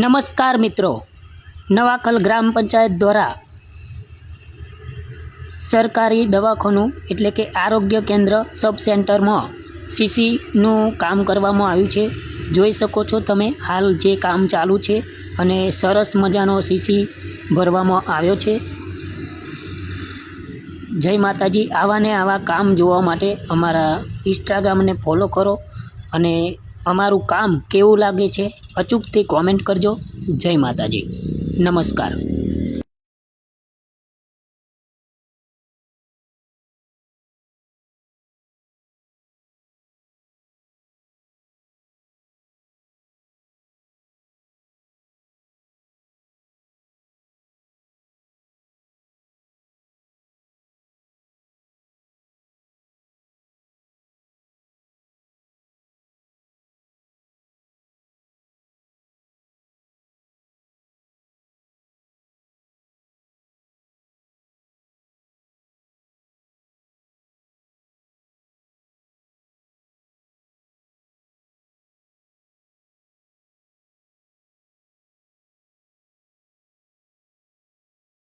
નમસ્કાર મિત્રો. નવાકલ ગ્રામ પંચાયત દ્વારા સરકારી દવાખાનું એટલે કે આરોગ્ય કેન્દ્ર સબ સેન્ટરમાં સીસીનું કામ કરવામાં આવ્યું છે. જોઈ શકો છો તમે હાલ જે કામ ચાલુ છે અને સરસ મજાનો સીસી ભરવામાં આવ્યો છે. જય માતાજી આવા ને આવા કામ જોવા માટે અમારા ઇન્સ્ટાગ્રામને ફોલો કરો અને અમારું કામ કેવું લાગે છે? અચૂકથી કોમેન્ટ કરજો. જય માતાજી. નમસ્કાર.